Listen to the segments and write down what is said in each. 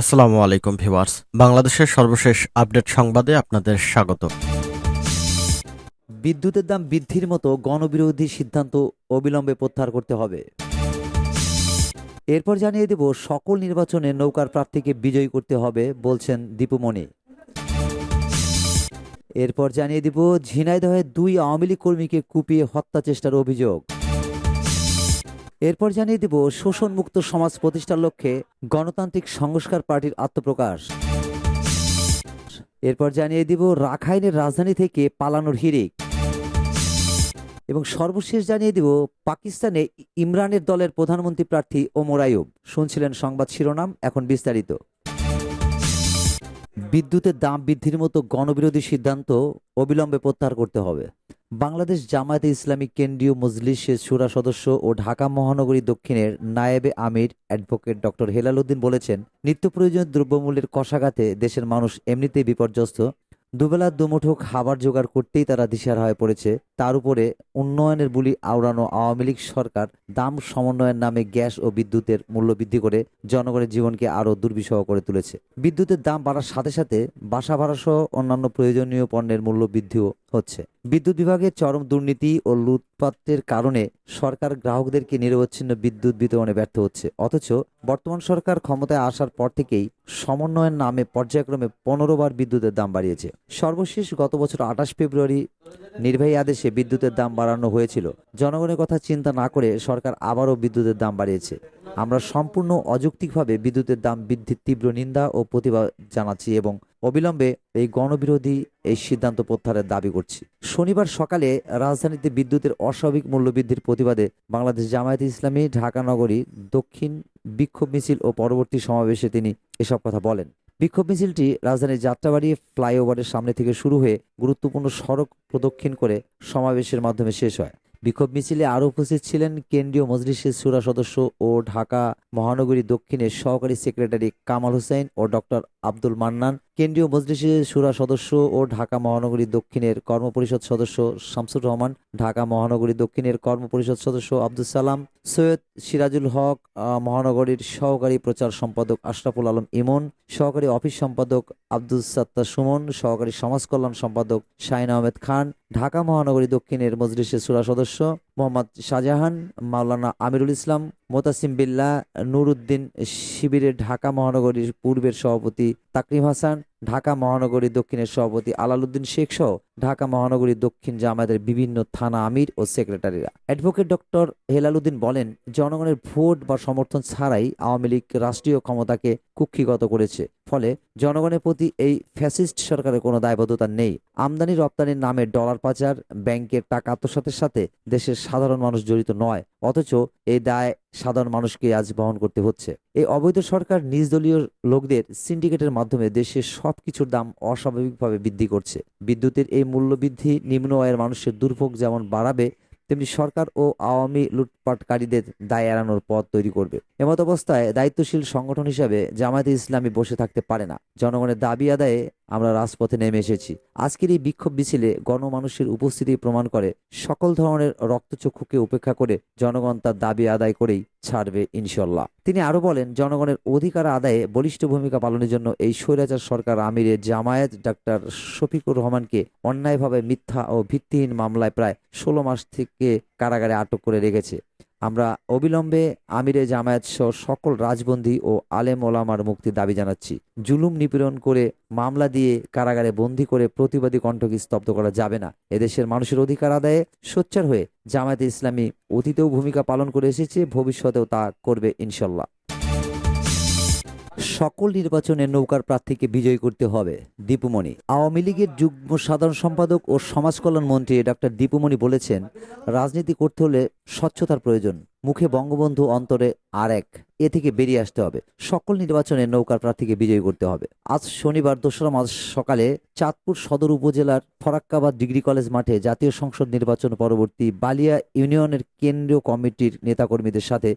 আসসালামু আলাইকুম ভিউয়ার্স। বাংলাদেশের সর্বশেষ আপডেট সংবাদে আপনাদের স্বাগত। বিদ্যুতের দাম বৃদ্ধির মতো গণবিরোধী সিদ্ধান্ত অবিলম্বে প্রত্যাহার করতে হবে। এরপর জানিয়ে দেব, সকল নির্বাচনে নৌকার প্রার্থীকে বিজয়ী করতে হবে বলছেন দীপুমণি এরপর জানিয়ে দিব, ঝিনাইদহে দুই আওয়ামী লীগ কর্মীকে কুপিয়ে হত্যা চেষ্টার অভিযোগ। এরপর জানিয়ে দিব শোষণমুক্ত সমাজ প্রতিষ্ঠার লক্ষ্যে গণতান্ত্রিক সংস্কার পার্টির আত্মপ্রকাশ। এরপর জানিয়ে দিব রাখাইনের রাজধানী থেকে পালানোর হিরিক এবং সর্বশেষ জানিয়ে দিব পাকিস্তানে ইমরানের দলের প্রধানমন্ত্রী প্রার্থী ওমর আয়ুব। শুনছিলেন সংবাদ শিরোনাম, এখন বিস্তারিত। বিদ্যুতের দাম বৃদ্ধির মতো গণবিরোধী সিদ্ধান্ত অবিলম্বে প্রত্যাহার করতে হবে। বাংলাদেশ জামায়াতে ইসলামী কেন্দ্রীয় মজলিসের সুরা সদস্য ও ঢাকা মহানগরী দক্ষিণের নায়েবে আমির অ্যাডভোকেট ডক্টর হেলাল উদ্দিন বলেছেন, নিত্য প্রয়োজনীয় দ্রব্যমূল্যের কষাঘাতে দেশের মানুষ এমনিতেই বিপর্যস্ত। দুবেলা দুমুঠো খাবার জোগাড় করতেই তারা দিশার হয়ে পড়েছে। তার উপরে উন্নয়নের বুলি আওড়ানো আওয়ামী লীগ সরকার দাম সমন্বয়ের নামে গ্যাস ও বিদ্যুতের মূল্য বৃদ্ধি করে জনগণের জীবনকে আরও দুর্বিষহ করে তুলেছে। বিদ্যুতের দাম বাড়ার সাথে সাথে বাসা ভাড়াসহ অন্যান্য প্রয়োজনীয় পণ্যের মূল্য বৃদ্ধিও হচ্ছে। বিদ্যুৎ বিভাগের চরম দুর্নীতি ও লুটপাটের কারণে সরকার গ্রাহকদেরকে নিরবচ্ছিন্ন বিদ্যুৎ বিতরণে ব্যর্থ হচ্ছে। অথচ বর্তমান সরকার ক্ষমতায় আসার পর থেকেই সমন্বয়ের নামে পর্যায়ক্রমে পনেরো বার বিদ্যুতের দাম বাড়িয়েছে। সর্বশেষ গত বছর আঠাশ ফেব্রুয়ারি নির্বাহী আদেশে বিদ্যুতের দাম বাড়ানো হয়েছিল। জনগণের কথা চিন্তা না করে সরকার আবারও বিদ্যুতের দাম বাড়িয়েছে। আমরা সম্পূর্ণ অযৌক্তিকভাবে বিদ্যুতের দাম বৃদ্ধির তীব্র নিন্দা ও প্রতিবাদ জানাচ্ছি এবং অবিলম্বে এই গণবিরোধী এই সিদ্ধান্ত প্রত্যাহারের দাবি করছি। শনিবার সকালে রাজধানীতে বিদ্যুতের অস্বাভাবিক মূল্য বৃদ্ধির প্রতিবাদে বাংলাদেশ জামায়াতে ইসলামী ঢাকা নগরী দক্ষিণ বিক্ষোভ মিছিল ও পরবর্তী সমাবেশে তিনি এসব কথা বলেন। বিক্ষোভ মিছিলটি রাজধানীর যাত্রাবাড়ি ফ্লাইওভারের সামনে থেকে শুরু হয়ে গুরুত্বপূর্ণ সড়ক প্রদক্ষিণ করে সমাবেশের মাধ্যমে শেষ হয়। বিক্ষোভ মিছিলে আরও উপস্থিত ছিলেন কেন্দ্রীয় মজলিসের সুরা সদস্য ও ঢাকা মহানগরী দক্ষিণের সহকারী সেক্রেটারি কামাল হোসেন ও ডক্টর আব্দুল মান্নান। কেন্দ্রীয় মজলিসের সুরা সদস্য ও ঢাকা মহানগরী দক্ষিণের কর্মপরিষদ সদস্য শামসুর রহমান, ঢাকা মহানগরী দক্ষিণের কর্মপরিষদ সদস্য আব্দুল সালাম, সৈয়দ সিরাজুল হক মহানগরীর সহকারী প্রচার সম্পাদক আশরাফুল আলম ইমন, সহকারী অফিস সম্পাদক আব্দুল সাত্তার সুমন, সহকারী সমাজ কল্যাণ সম্পাদক শাহিন আহমেদ খান, ঢাকা মহানগরী দক্ষিণের মজলিসের সুরা সদস্য মোহাম্মদ শাহজাহান, মাওলানা আমিরুল ইসলাম, মোতাসিম বিল্লাহ, নুরুদ্দিন শিবিরের ঢাকা মহানগরীর পূর্বের সভাপতি তাকরিম হাসান, ঢাকা মহানগরী দক্ষিণের সভাপতি আলালউদ্দিন শেখ সহ ঢাকা মহানগরী দক্ষিণ জামায়াতের বিভিন্ন থানা আমির ও সেক্রেটারিরা। অ্যাডভোকেট ডক্টর হেলালুদ্দিন বলেন, জনগণের ভোট বা সমর্থন ছাড়াই আওয়ামী লীগ রাষ্ট্রীয় ক্ষমতাকে কুক্ষিগত করেছে। ফলে জনগণের প্রতি এই ফ্যাসিস্ট সরকারের কোনো দায়বদ্ধতা নেই। আমদানি রপ্তানির নামে ডলার পাচার, ব্যাংকের টাকা আত্মসাতের সাথে দেশের সাধারণ মানুষ জড়িত নয়, অথচ এই দায় সাধারণ মানুষকে আজ বহন করতে হচ্ছে। এই অবৈধ সরকার নিজ দলীয় লোকদের সিন্ডিকেটের মাধ্যমে দেশের সব কিছুর দাম অস্বাভাবিকভাবে বৃদ্ধি করছে। বিদ্যুতের এই মূল্য বৃদ্ধি নিম্ন আয়ের মানুষের দুর্ভোগ যেমন বাড়াবে তেমনি সরকার ও আওয়ামী লুটপাটকারীদের দায় এড়ানোর পথ তৈরি করবে। এমত অবস্থায় দায়িত্বশীল সংগঠন হিসাবে জামায়াতে ইসলামী বসে থাকতে পারে না। জনগণের দাবি আদায়ে আমরা রাজপথে নেমে এসেছি। আজকের এই বিক্ষোভ মিছিলে গণমানুষের উপস্থিতি প্রমাণ করে সকল ধরনের রক্তচক্ষুকে উপেক্ষা করে জনগণ তার দাবি আদায় করেই ছাড়বে ইনশাল্লাহ তিনি আরও বলেন, জনগণের অধিকার আদায়ে বলিষ্ঠ ভূমিকা পালনের জন্য এই স্বৈরাচার সরকার আমিরের জামায়াত ডাক্তার শফিকুর রহমানকে অন্যায়ভাবে মিথ্যা ও ভিত্তিহীন মামলায় প্রায় ষোলো মাস থেকে কারাগারে আটক করে রেখেছে। আমরা অবিলম্বে আমিরে জামায়াত সহ সকল রাজবন্দী ও আলেম ওলামার মুক্তি দাবি জানাচ্ছি। জুলুম নিপীড়ন করে মামলা দিয়ে কারাগারে বন্দী করে প্রতিবাদী কণ্ঠকে স্তব্ধ করা যাবে না। এদেশের মানুষের অধিকার আদায়ে সোচ্চার হয়ে জামায়াত ইসলামী অতীতেও ভূমিকা পালন করে এসেছে, ভবিষ্যতেও তা করবে ইনশাল্লাহ। সকল নির্বাচনে নৌকার প্রার্থীকে বিজয়ী করতে হবে, দীপুমণি। আওয়ামী লীগের যুগ্ম সাধারণ সম্পাদক ও সমাজ কল্যাণ মন্ত্রী ডক্টর দীপুমণি বলেছেন, রাজনীতি করতে হলে স্বচ্ছতার প্রয়োজন, মুখে বঙ্গবন্ধু অন্তরে আর এক, এ থেকে বেরিয়ে আসতে হবে। সকল নির্বাচনে নৌকার প্রার্থীকে বিজয়ী করতে হবে। আজ শনিবার দোসরা মার্চ সকালে চাঁদপুর সদর উপজেলার ফরাক্কাবাদ ডিগ্রি কলেজ মাঠে জাতীয় সংসদ নির্বাচন পরবর্তী বালিয়া ইউনিয়নের কেন্দ্রীয় কমিটির নেতাকর্মীদের সাথে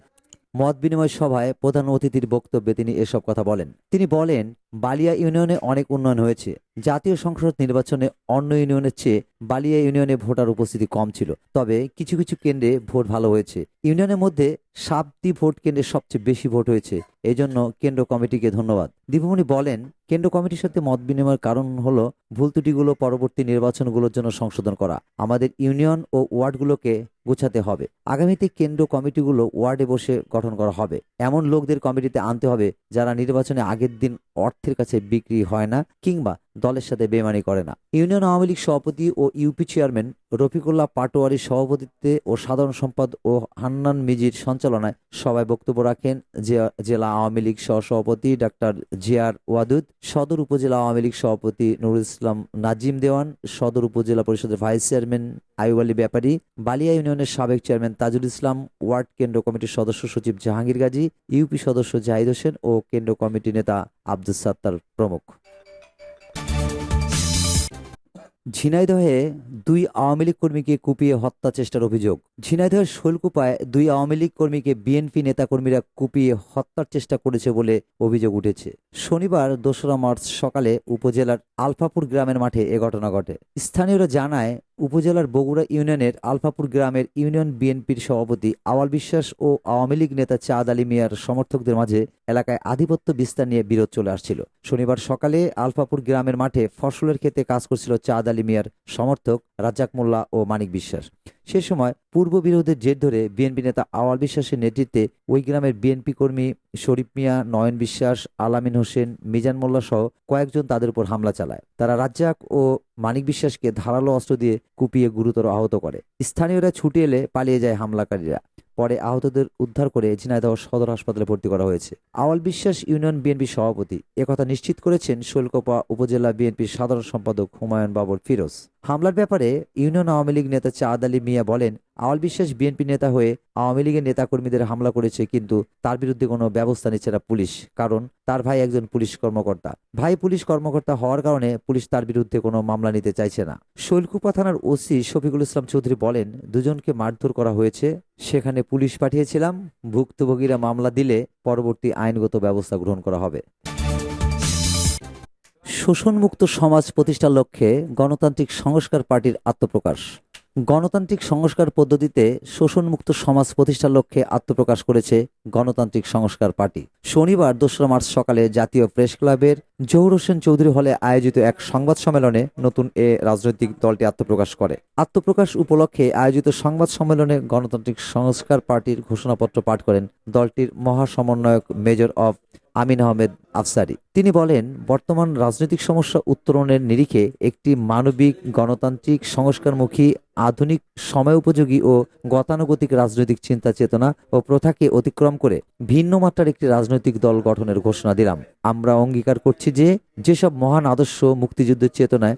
মত বিনিময় সভায় প্রধান অতিথির বক্তব্যে তিনি এসব কথা বলেন। তিনি বলেন, বালিয়া ইউনিয়নে অনেক উন্নয়ন হয়েছে। জাতীয় সংসদ নির্বাচনে অন্য ইউনিয়নের চেয়ে বালিয়া ইউনিয়নে ভোটার উপস্থিতি কম ছিল। তবে কিছু কিছু কেন্দ্রে ভোট ভালো হয়েছে। ইউনিয়নের মধ্যে সাতটি ভোট কেন্দ্রে সবচেয়ে বেশি ভোট হয়েছে। এই জন্য কেন্দ্র কমিটিকে ধন্যবাদ। দীপমণি বলেন, কেন্দ্র কমিটির সাথে মত বিনিময়ের কারণ হলো ভুল ত্রুটিগুলো পরবর্তী নির্বাচনগুলোর জন্য সংশোধন করা। আমাদের ইউনিয়ন ও ওয়ার্ডগুলোকে গোছাতে হবে। আগামীতে কেন্দ্র কমিটিগুলো ওয়ার্ডে বসে গঠন করা হবে। এমন লোকদের কমিটিতে আনতে হবে যারা নির্বাচনে আগের দিন অর্থের কাছে বিক্রি হয় না কিংবা দলের সাথে বেমানি করে না। ইউনিয়ন আওয়ামী লীগ সভাপতি ও ইউপি চেয়ারম্যান রফিকুল্লাহ পাটোয়ারির সভাপতিত্বে ও সাধারণ সম্পাদ ও হান্নান মিজির সঞ্চালনায় সভায় বক্তব্য রাখেন জেলা আওয়ামী লীগ সহসভাপতি ডাক্তার জিয়ার ওয়াদুদ, সদর উপজেলা আওয়ামী লীগ সভাপতি নুরুল ইসলাম নাজিম দেওয়ান, সদর উপজেলা পরিষদের ভাইস চেয়ারম্যান আয়ুব আলী ব্যাপারী, বালিয়া ইউনিয়নের সাবেক চেয়ারম্যান তাজুল ইসলাম, ওয়ার্ড কেন্দ্র কমিটির সদস্য সচিব জাহাঙ্গীর গাজী, ইউপি সদস্য জাহিদ হোসেন ও কেন্দ্র কমিটি নেতা আব্দুল সাত্তার প্রমুখ। ঝিনাইদহে দুই আওয়ামী লীগ কর্মীকে কুপিয়ে হত্যা চেষ্টার অভিযোগ। ঝিনাইদহের শৈলকুপায় দুই আওয়ামী লীগ কর্মীকে বিএনপি নেতাকর্মীরা কুপিয়ে হত্যার চেষ্টা করেছে বলে অভিযোগ উঠেছে। শনিবার, দোসরা মার্চ সকালে উপজেলার আলফাপুর গ্রামের মাঠে এ ঘটনা ঘটে। স্থানীয়রা জানায় উপজেলার বগুড়া ইউনিয়নের আলফাপুর গ্রামের ইউনিয়ন বিএনপির সভাপতি আওয়াল বিশ্বাস ও আওয়ামী লীগ নেতা চাঁদ আলী মিয়ার সমর্থকদের মাঝে এলাকায় আধিপত্য বিস্তার নিয়ে বিরোধ চলে আসছিল। শনিবার সকালে আলফাপুর গ্রামের মাঠে ফসলের ক্ষেতে কাজ করছিল চাঁদ আলী মিয়ার সমর্থক রাজ্জাক মোল্লা ও মানিক বিশ্বাস। সে সময় পূর্ব বিরোধের জের ধরে বিএনপি নেতা আওয়াল বিশ্বাসের নেতৃত্বে ওই গ্রামের বিএনপি কর্মী শরীফ মিয়া, নয়ন বিশ্বাস, আলামিন হোসেন, মিজান মোল্লা সহ কয়েকজন তাদের উপর হামলা চালায়। তারা রাজ্জাক ও মানিক বিশ্বাসকে ধারালো অস্ত্র দিয়ে কুপিয়ে গুরুতর আহত করে। স্থানীয়রা ছুটে এলে পালিয়ে যায় হামলাকারীরা। পরে আহতদের উদ্ধার করে ঝিনাইদহ সদর হাসপাতালে ভর্তি করা হয়েছে। আওয়াল বিশ্বাস ইউনিয়ন বিএনপি সভাপতি। একথা নিশ্চিত করেছেন শৈলকোপা উপজেলা বিএনপির সাধারণ সম্পাদক হুমায়ুন বাবর ফিরোজ। হামলার ব্যাপারে ইউনিয়ন আওয়ামী লীগ নেতা চাঁদ আলী মিয়া বলেন, আওয়াল বিশ্বাস বিএনপি নেতা হয়ে আওয়ামী লীগের নেতাকর্মীদের হামলা করেছে, কিন্তু তার বিরুদ্ধে কোনো ব্যবস্থা নিচ্ছে না পুলিশ, কারণ তার ভাই একজন পুলিশ কর্মকর্তা। ভাই পুলিশ কর্মকর্তা হওয়ার কারণে পুলিশ তার বিরুদ্ধে কোনো মামলা নিতে চাইছে না। শৈলকুপা থানার ওসি শফিকুল ইসলাম চৌধুরী বলেন, দুজনকে মারধর করা হয়েছে, সেখানে পুলিশ পাঠিয়েছিলাম, ভুক্তভোগীরা মামলা দিলে পরবর্তী আইনগত ব্যবস্থা গ্রহণ করা হবে। শোষণমুক্ত সমাজ প্রতিষ্ঠার লক্ষ্যে গণতান্ত্রিক সংস্কার পার্টির আত্মপ্রকাশ। গণতান্ত্রিক সংস্কার পদ্ধতিতে শোষণমুক্ত সমাজ প্রতিষ্ঠার লক্ষ্যে আত্মপ্রকাশ করেছে গণতান্ত্রিক সংস্কার পার্টি। শনিবার, দোসরা মার্চ সকালে জাতীয় প্রেস ক্লাবের জহুর হোসেন চৌধুরী হলে আয়োজিত এক সংবাদ সম্মেলনে নতুন এ রাজনৈতিক দলটি আত্মপ্রকাশ করে। আত্মপ্রকাশ উপলক্ষে আয়োজিত সংবাদ সম্মেলনে গণতান্ত্রিক সংস্কার পার্টির ঘোষণাপত্র পাঠ করেন দলটির মহাসমন্বয়ক মেজর অব আমিন আহমেদ আফসারি। তিনি বলেন, বর্তমান রাজনৈতিক সমস্যা উত্তরণের নিরিখে একটি মানবিক, গণতান্ত্রিক, সংস্কারমুখী, আধুনিক সময় উপযোগী ও গতানুগতিক রাজনৈতিক চিন্তা চেতনা ও প্রথাকে অতিক্রম করে ভিন্ন মাত্রার একটি রাজনৈতিক দল গঠনের ঘোষণা দিলাম। আমরা অঙ্গীকার করছি যে যেসব মহান আদর্শ মুক্তিযুদ্ধের চেতনায়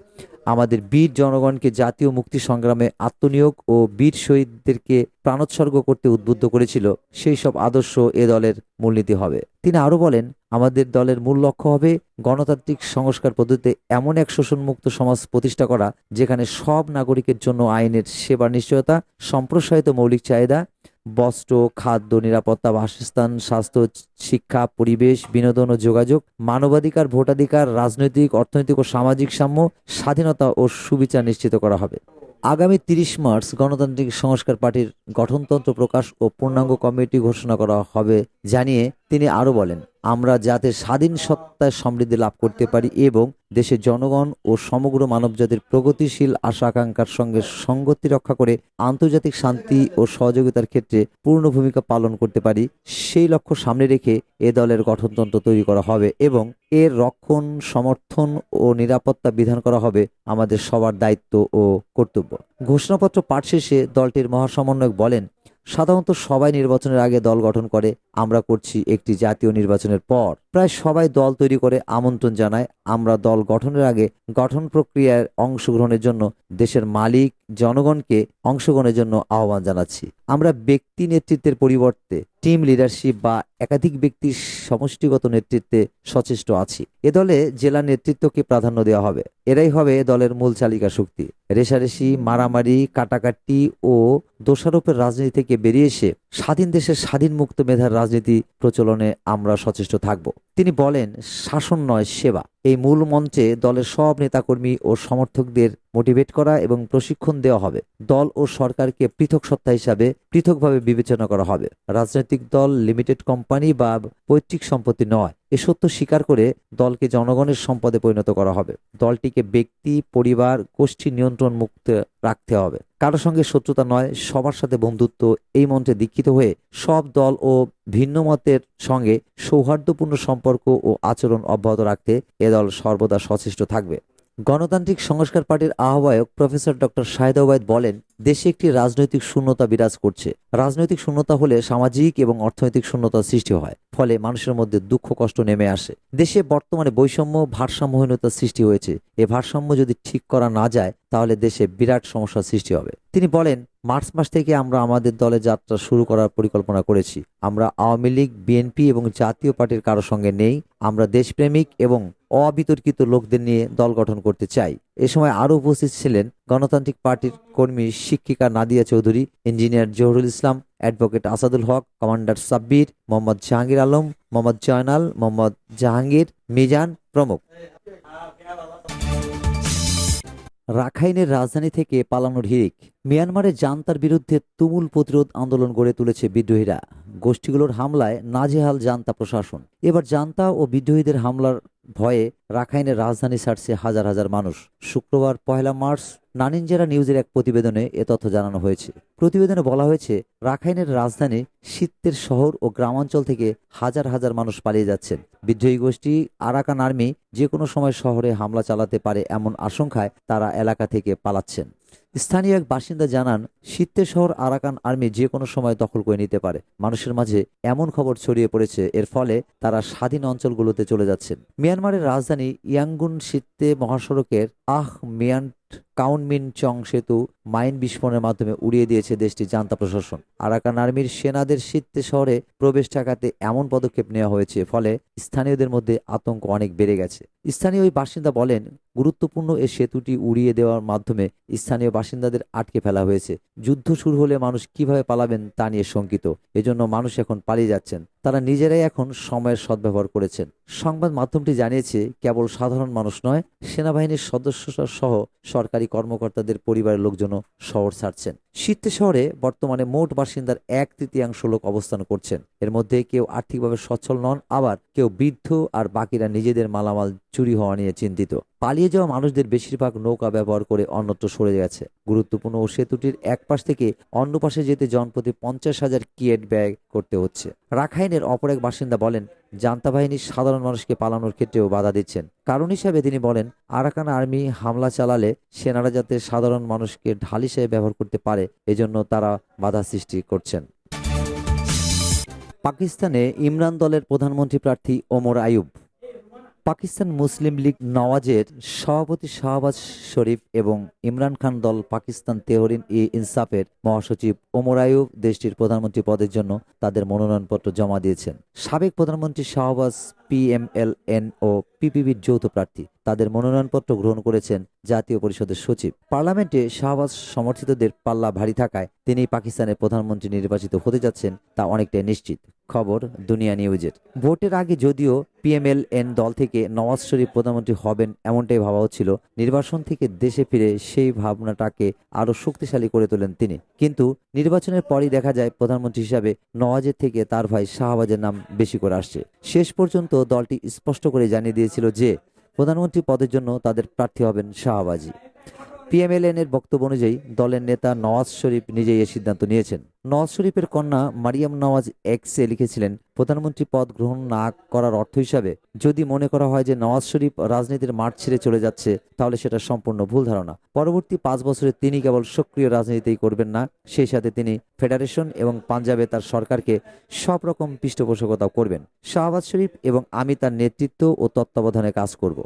আমাদের বীর জনগণকে জাতীয় মুক্তি সংগ্রামে আত্মনিয়োগ ও বীর শহীদদেরকে প্রাণোৎসর্গ করতে উদ্বুদ্ধ করেছিল, সেই সব আদর্শ এ দলের মূলনীতি হবে। তিনি আরও বলেন, আমাদের দলের মূল লক্ষ্য হবে গণতান্ত্রিক সংস্কার পদ্ধতিতে এমন এক শোষণমুক্ত সমাজ প্রতিষ্ঠা করা, যেখানে সব নাগরিকের জন্য আইনের সেবার নিশ্চয়তা, সম্প্রসারিত মৌলিক চাহিদা বস্ত্র, খাদ্য, নিরাপত্তা, বাসস্থান, স্বাস্থ্য, শিক্ষা, পরিবেশ, বিনোদন ও যোগাযোগ, মানবাধিকার, ভোটাধিকার, রাজনৈতিক, অর্থনৈতিক ও সামাজিক সাম্য, স্বাধীনতা ও সুবিচার নিশ্চিত করা হবে। আগামী তিরিশ মার্চ গণতান্ত্রিক সংস্কার পার্টির গঠনতন্ত্র প্রকাশ ও পূর্ণাঙ্গ কমিটি ঘোষণা করা হবে, জানিয়ে তিনি আরও বলেন, আমরা যাতে স্বাধীন সত্তায় সমৃদ্ধি লাভ করতে পারি এবং দেশের জনগণ ও সমগ্র মানবজাতির প্রগতিশীল আশা আকাঙ্ক্ষার সঙ্গে সঙ্গতি রক্ষা করে আন্তর্জাতিক শান্তি ও সহযোগিতার ক্ষেত্রে পূর্ণ ভূমিকা পালন করতে পারি, সেই লক্ষ্য সামনে রেখে এ দলের গঠনতন্ত্র তৈরি করা হবে এবং এর রক্ষণ, সমর্থন ও নিরাপত্তা বিধান করা হবে আমাদের সবার দায়িত্ব ও কর্তব্য। ঘোষণাপত্র পাঠ শেষে দলটির মহাসমন্বয়ক বলেন সাধারণত সবাই নির্বাচনের আগে দল গঠন করে, আমরা করছি একটি জাতীয় নির্বাচনের পর। প্রায় সবাই দল তৈরি করে আমন্ত্রণ জানায়, আমরা দল গঠনের আগে গঠন প্রক্রিয়ায় অংশগ্রহণের জন্য দেশের মালিক, জনগণকে অংশগ্রহণের জন্য আহ্বান জানাচ্ছি। আমরা ব্যক্তি নেতৃত্বের পরিবর্তে টিম লিডারশিপ বা একাধিক ব্যক্তির সমষ্টিগত নেতৃত্বে সচেষ্ট আছি। এ দলে জেলা নেতৃত্বকে প্রাধান্য দেওয়া হবে। এরাই হবে দলের মূল চালিকা শক্তি। রেশারেশি, মারামারি, কাটাকাটি ও দোষারোপের রাজনীতি থেকে বেরিয়ে এসে স্বাধীন দেশের স্বাধীন মুক্ত মেধার রাজনীতি প্রচলনে আমরা সচেষ্ট থাকব। তিনি বলেন, শাসন নয়, সেবা। এই মূল মঞ্চে দলের সব নেতাকর্মী ও সমর্থকদের মোটিভেট করা এবং প্রশিক্ষণ দেওয়া হবে। দল ও সরকারকে পৃথক সত্তা হিসাবে পৃথকভাবে বিবেচনা করা হবে। রাজনৈতিক দল লিমিটেড কোম্পানি বা পৈতৃক সম্পত্তি নয়। এ সত্য স্বীকার করে দলকে জনগণের সম্পদে পরিণত করা হবে। দলটিকে ব্যক্তি, পরিবার, গোষ্ঠী নিয়ন্ত্রণ মুক্ত রাখতে হবে। কারও সঙ্গে শত্রুতা নয়, সবার সাথে বন্ধুত্ব। এই মন্ত্রে দীক্ষিত হয়ে সব দল ও ভিন্ন মতের সঙ্গে সৌহার্দ্যপূর্ণ সম্পর্ক ও আচরণ অব্যাহত রাখতে এ দল সর্বদা সচেষ্ট থাকবে। গণতান্ত্রিক সংস্কার পার্টির আহ্বায়ক প্রফেসর ডক্টর শাহেদ ওবায়দ বলেন দেশে একটি রাজনৈতিক শূন্যতা বিরাজ করছে। রাজনৈতিক শূন্যতা হলে সামাজিক এবং অর্থনৈতিক শূন্যতার সৃষ্টি হয়, ফলে মানুষের মধ্যে দুঃখ কষ্ট নেমে আসে। দেশে বর্তমানে বৈষম্য, ভারসাম্যহীনতার সৃষ্টি হয়েছে। এ ভারসাম্য যদি ঠিক করা না যায়, তাহলে দেশে বিরাট সমস্যার সৃষ্টি হবে। তিনি বলেন, মার্চ মাস থেকে আমরা আমাদের দলে যাত্রা শুরু করার পরিকল্পনা করেছি। আমরা আওয়ামী লীগ, বিএনপি এবং জাতীয় পার্টির কারও সঙ্গে নেই। আমরা দেশপ্রেমিক এবং অবিতর্কিত লোকদের নিয়ে দল গঠন করতে চাই। এ সময় আরও উপস্থিত ছিলেন গণতান্ত্রিক পার্টির কর্মী শিক্ষিকা Nadia Chowdhury, engineer Zahurul Islam, advocate Asadul Haque, commander Sabbir, Mohammad Jahangir Alam, Mohammad Joynal, Mohammad Jahangir Mizan প্রমুখ। রাখাইনের রাজধানী থেকে পালানোর হিরিক মিয়ানমারে জান্তার বিরুদ্ধে তুমুল প্রতিরোধ আন্দোলন গড়ে তুলেছে বিদ্রোহীরা। গোষ্ঠীগুলোর হামলায় নাজেহাল জান্তা প্রশাসন। এবার জান্তা ও বিদ্রোহীদের হামলার ভয়ে রাখাইনের রাজধানী ছাড়ছে হাজার হাজার মানুষ। শুক্রবার পহেলা মার্চ নানিনজেরা নিউজের এক প্রতিবেদনে এ তথ্য জানানো হয়েছে। প্রতিবেদনে বলা হয়েছে, রাখাইনের রাজধানী শীতের শহর ও গ্রামাঞ্চল থেকে হাজার হাজার মানুষ পালিয়ে যাচ্ছেন। বিদ্রোহী গোষ্ঠী আরাকান আর্মি যে কোনো সময় শহরে হামলা চালাতে পারে এমন আশঙ্কায় তারা এলাকা থেকে পালাচ্ছেন। স্থানীয় এক বাসিন্দা জানান, শীতে শহর আরাকান আর্মি যে কোনো সময় দখল করে নিতে পারে। মানুষের মাঝে এমন খবর ছড়িয়ে পড়েছে, এর ফলে তারা স্বাধীন অঞ্চলগুলোতে চলে যাচ্ছেন। মিয়ানমারের রাজধানী ইয়াঙ্গুন শীতে মহাসড়কের আহ মিয়ান কাউনমিন চং সেতু মাইন বিস্ফোরণের মাধ্যমে উড়িয়ে দিয়েছে দেশটির জান্তা প্রশাসন। আরাকান আর্মির সেনাদের শীতে শহরে প্রবেশ ঠেকাতে এমন পদক্ষেপ নেওয়া হয়েছে, ফলে স্থানীয়দের মধ্যে আতঙ্ক অনেক বেড়ে গেছে। স্থানীয় ওই বাসিন্দা বলেন, গুরুত্বপূর্ণ এ সেতুটি উড়িয়ে দেওয়ার মাধ্যমে স্থানীয় বাসিন্দাদের আটকে ফেলা হয়েছে। যুদ্ধ শুরু হলে মানুষ কীভাবে পালাবেন তা নিয়ে শঙ্কিত। এজন্য মানুষ এখন পালিয়ে যাচ্ছেন। তারা নিজেরাই এখন সময়ের সদ্ব্যবহার করেছেন। সংবাদ মাধ্যমটি জানিয়েছে, কেবল সাধারণ মানুষ নয়, সেনাবাহিনীর সদস্য সহ সরকারি কর্মকর্তাদের পরিবারের লোকজনও শহর ছাড়ছেন। শীতে শহরে বর্তমানে মোট বাসিন্দার এক তৃতীয়াংশ লোক অবস্থান করছেন। এর মধ্যে কেউ আর্থিকভাবে সচ্ছল নন, আবার কেউ বৃদ্ধ আর বাকিরা নিজেদের মালামাল চুরি হওয়া নিয়ে চিন্তিত। পালিয়ে যাওয়া মানুষদের বেশিরভাগ নৌকা ব্যবহার করে অন্যত্র সরে গেছে। গুরুত্বপূর্ণ ও সেতুটির এক পাশ থেকে অন্য পাশে যেতে জনপ্রতি পঞ্চাশ হাজার কিয়েট ব্যয় করতে হচ্ছে। রাখাইনের অপর এক বাসিন্দা বলেন, জান্তা বাহিনী সাধারণ মানুষকে পালানোর ক্ষেত্রেও বাধা দিচ্ছেন। কারণ হিসাবে তিনি বলেন, আরাকান আর্মি হামলা চালালে সেনারা যাতে সাধারণ মানুষকে ঢাল হিসেবে ব্যবহার করতে পারে, এজন্য তারা বাধা সৃষ্টি করছেন। পাকিস্তানে ইমরান দলের প্রধানমন্ত্রী প্রার্থী ওমর আয়ুব পাকিস্তান মুসলিম লীগ নওয়াজের সভাপতি শাহবাজ শরীফ এবং ইমরান খান দল পাকিস্তান তেহরিন ই ইনসাফের মহাসচিব ওমর আয়ুব দেশটির প্রধানমন্ত্রী পদের জন্য তাদের মনোনয়নপত্র জমা দিয়েছেন। সাবেক প্রধানমন্ত্রী শাহবাজ পিএমএলএন ও পিপিবির যৌথ প্রার্থী। তাদের মনোনয়নপত্র গ্রহণ করেছেন জাতীয় পরিষদের সচিব। পার্লামেন্টে শাহবাজ সমর্থিতদের পাল্লা ভারী থাকায় তিনি পাকিস্তানের প্রধানমন্ত্রী নির্বাচিত হতে যাচ্ছেন তা অনেকটাই নিশ্চিত। খবর দুনিয়া নিউজের। ভোটের আগে যদিও পিএমএলএন দল থেকে নওয়াজ শরীফ প্রধানমন্ত্রী হবেন এমনটাই ভাবা হচ্ছিল। নির্বাচন থেকে দেশে ফিরে সেই ভাবনাটাকে আরও শক্তিশালী করে তোলেন তিনি। কিন্তু নির্বাচনের পরই দেখা যায় প্রধানমন্ত্রী হিসাবে নওয়াজের থেকে তার ভাই শাহবাজের নাম বেশি করে আসছে। শেষ পর্যন্ত দলটি স্পষ্ট করে জানিয়ে দিয়েছিল যে প্রধানমন্ত্রী পদের জন্য তাদের প্রার্থী হবেন শাহবাজি। পিএমএলএন এর বক্তব্য অনুযায়ী দলের নেতা নওয়াজ শরীফ নিজেই এ সিদ্ধান্ত নিয়েছেন। নওয়াজ শরীফের কন্যা মারিয়াম নওয়াজ এক্সে লিখেছিলেন, প্রধানমন্ত্রী পদ গ্রহণ না করার অর্থ হিসাবে যদি মনে করা হয় যে নওয়াজ শরীফ রাজনীতির মাঠ ছেড়ে চলে যাচ্ছে, তাহলে সেটা সম্পূর্ণ ভুল ধারণা। পরবর্তী পাঁচ বছরে তিনি কেবল সক্রিয় রাজনীতিই করবেন না, সেই সাথে তিনি ফেডারেশন এবং পাঞ্জাবে তার সরকারকে সব রকম পৃষ্ঠপোষকতাও করবেন। শাহবাজ শরীফ এবং আমি তার নেতৃত্ব ও তত্ত্বাবধানে কাজ করব।